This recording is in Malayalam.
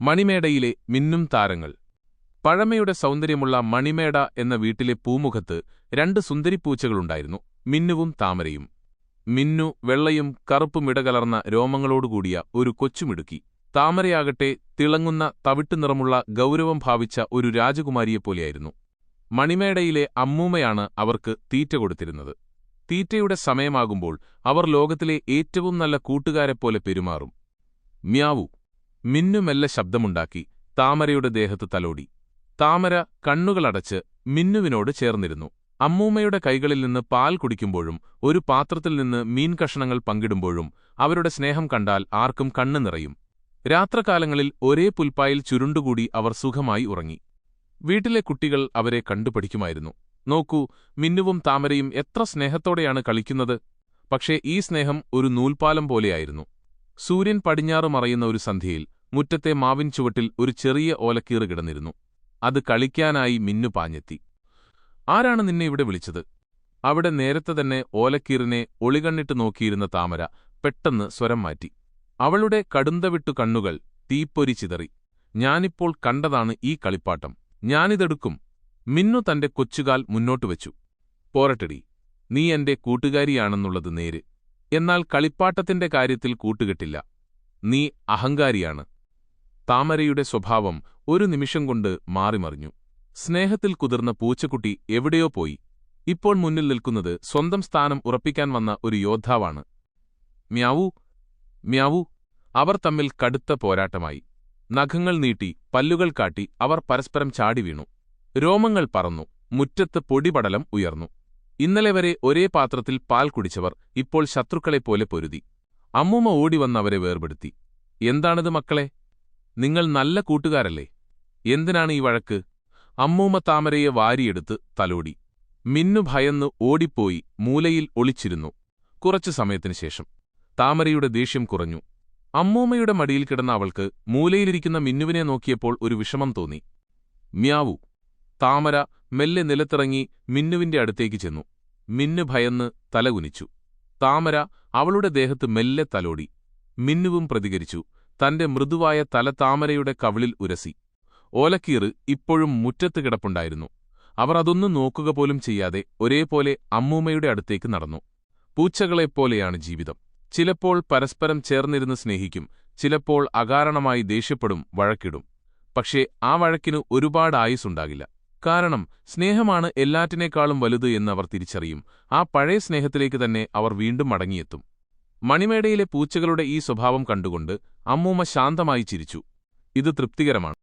മണിമേടയിലെ മിന്നും താരങ്ങൾ. പഴമയുടെ സൗന്ദര്യമുള്ള മണിമേട എന്ന വീട്ടിലെ പൂമുഖത്ത് രണ്ട് സുന്ദരിപ്പൂച്ചകളുണ്ടായിരുന്നു മിന്നുവും താമരയും. മിന്നു വെള്ളയും കറുപ്പുമിടകലർന്ന രോമങ്ങളോടുകൂടിയ ഒരു കൊച്ചുമിടുക്കി. താമരയാകട്ടെ തിളങ്ങുന്ന തവിട്ടു നിറമുള്ള ഗൗരവം ഭാവിച്ച ഒരു രാജകുമാരിയെപ്പോലെയായിരുന്നു. മണിമേടയിലെ അമ്മൂമ്മയാണ് അവർക്ക് തീറ്റ കൊടുത്തിരുന്നത്. തീറ്റയുടെ സമയമാകുമ്പോൾ അവർ ലോകത്തിലെ ഏറ്റവും നല്ല കൂട്ടുകാരെപ്പോലെ പെരുമാറും. മ്യാവു. മിന്നുമെല്ലെ ശബ്ദമുണ്ടാക്കി താമരയുടെ ദേഹത്ത് തലോടി. താമര കണ്ണുകളടച്ച് മിന്നുവിനോട് ചേർന്നിരുന്നു. അമ്മൂമ്മയുടെ കൈകളിൽ നിന്ന് പാൽ കുടിക്കുമ്പോഴും ഒരു പാത്രത്തിൽ നിന്ന് മീൻ കഷണങ്ങൾ പങ്കിടുമ്പോഴും അവരുടെ സ്നേഹം കണ്ടാൽ ആർക്കും കണ്ണു നിറയും. രാത്രകാലങ്ങളിൽ ഒരേ പുൽപ്പായിൽ ചുരുണ്ടുകൂടി അവർ സുഖമായി ഉറങ്ങി. വീട്ടിലെ കുട്ടികൾ അവരെ കണ്ടുപഠിക്കുമായിരുന്നു. നോക്കൂ മിന്നുവും താമരയും എത്ര സ്നേഹത്തോടെയാണ് കളിക്കുന്നത്. പക്ഷേ ഈ സ്നേഹം ഒരു നൂൽപാലം പോലെയായിരുന്നു. സൂര്യൻ പടിഞ്ഞാറ് മറയുന്ന ഒരു സന്ധ്യയിൽ മുറ്റത്തെ മാവിൻ ചുവട്ടിൽ ഒരു ചെറിയ ഓലക്കീറ് കിടന്നിരുന്നു. അത് കളിക്കാനായി മിന്നു പാഞ്ഞെത്തി. ആരാണ് നിന്നെ ഇവിടെ വിളിച്ചത്? അവിടെ നേരത്തെ തന്നെ ഓലക്കീറിനെ ഒളികണ്ണിട്ട് നോക്കിയിരുന്ന താമര പെട്ടെന്ന് സ്വരം മാറ്റി. അവളുടെ കടുന്തവിട്ടു കണ്ണുകൾ തീപ്പൊരി ചിതറി. ഞാനിപ്പോൾ കണ്ടതാണ് ഈ കളിപ്പാട്ടം. ഞാനിതെടുക്കും. മിന്നു തന്റെ കൊച്ചുകാൽ മുന്നോട്ടു വെച്ചു. പോരട്ടടി നീ എന്റെ കൂട്ടുകാരിയാണെന്നുള്ളത് നേര്. എന്നാൽ കളിപ്പാട്ടത്തിന്റെ കാര്യത്തിൽ കൂട്ടുകെട്ടില്ല. നീ അഹങ്കാരിയാണ്. താമരയുടെ സ്വഭാവം ഒരു നിമിഷം കൊണ്ട് മാറിമറിഞ്ഞു. സ്നേഹത്തിൽ കുതിർന്ന പൂച്ചക്കുട്ടി എവിടെയോ പോയി. ഇപ്പോൾ മുന്നിൽ നിൽക്കുന്നത് സ്വന്തം സ്ഥാനം ഉറപ്പിക്കാൻ വന്ന ഒരു യോദ്ധാവാണ്. Meow meow. അവർ തമ്മിൽ കടുത്ത പോരാട്ടമായി. നഖങ്ങൾ നീട്ടി പല്ലുകൾ കാട്ടി അവർ പരസ്പരം ചാടി വീണു. രോമങ്ങൾ പറന്നു. മുറ്റത്ത് പൊടിപടലം ഉയർന്നു. ഇന്നലെ വരെ ഒരേ പാത്രത്തിൽ പാൽ കുടിച്ചവർ ഇപ്പോൾ ശത്രുക്കളെപ്പോലെ പൊരുതി. അമ്മൂമ്മ ഓടിവന്നവരെ വേർപെടുത്തി. എന്താണിത് മക്കളെ? നിങ്ങൾ നല്ല കൂട്ടുകാരല്ലേ? എന്തിനാണ് ഈ വഴക്ക്? അമ്മൂമ്മ താമരയെ വാരിയെടുത്ത് തലോടി. മിന്നു ഭയന്ന് ഓടിപ്പോയി മൂലയിൽ ഒളിച്ചിരുന്നു കുറച്ചു സമയത്തിനു ശേഷം. താമരയുടെ ദേഷ്യം കുറഞ്ഞു. അമ്മൂമ്മയുടെ മടിയിൽ കിടന്ന അവൾക്ക് മൂലയിലിരിക്കുന്ന മിന്നുവിനെ നോക്കിയപ്പോൾ ഒരു വിഷമം തോന്നി. മ്യാവു. താമര മെല്ലെ നിലത്തിറങ്ങി മിന്നുവിന്റെ അടുത്തേക്ക് ചെന്നു. മിന്നു ഭയന്ന് തലകുനിച്ചു. താമര അവളുടെ ദേഹത്ത് മെല്ലെ തലോടി. മിന്നുവും പ്രതികരിച്ചു. തന്റെ മൃദുവായ തല താമരയുടെ കവിളിൽ ഉരസി. ഓലക്കീറ് ഇപ്പോഴും മുറ്റത്ത് കിടപ്പുണ്ടായിരുന്നു. അവർ അതൊന്നും നോക്കുക പോലും ചെയ്യാതെ ഒരേപോലെ അമ്മൂമ്മയുടെ അടുത്തേക്ക് നടന്നു. പൂച്ചകളെപ്പോലെയാണ് ജീവിതം. ചിലപ്പോൾ പരസ്പരം ചേർന്നിരുന്ന് സ്നേഹിക്കും. ചിലപ്പോൾ അകാരണമായി ദേഷ്യപ്പെടും വഴക്കിടും. പക്ഷേ ആ വഴക്കിന് ഒരുപാട് ആയുസ്സുണ്ടാകില്ല. കാരണം സ്നേഹമാണ് എല്ലാറ്റിനേക്കാളും വലുത് അവർ തിരിച്ചറിയും. ആ പഴയ സ്നേഹത്തിലേക്ക് തന്നെ അവർ വീണ്ടും മടങ്ങിയെത്തും. മണിമേടയിലെ പൂച്ചകളുടെ ഈ സ്വഭാവം കണ്ടുകൊണ്ട് അമ്മൂമ്മ ശാന്തമായി ചിരിച്ചു. ഇത് തൃപ്തികരമാണ്.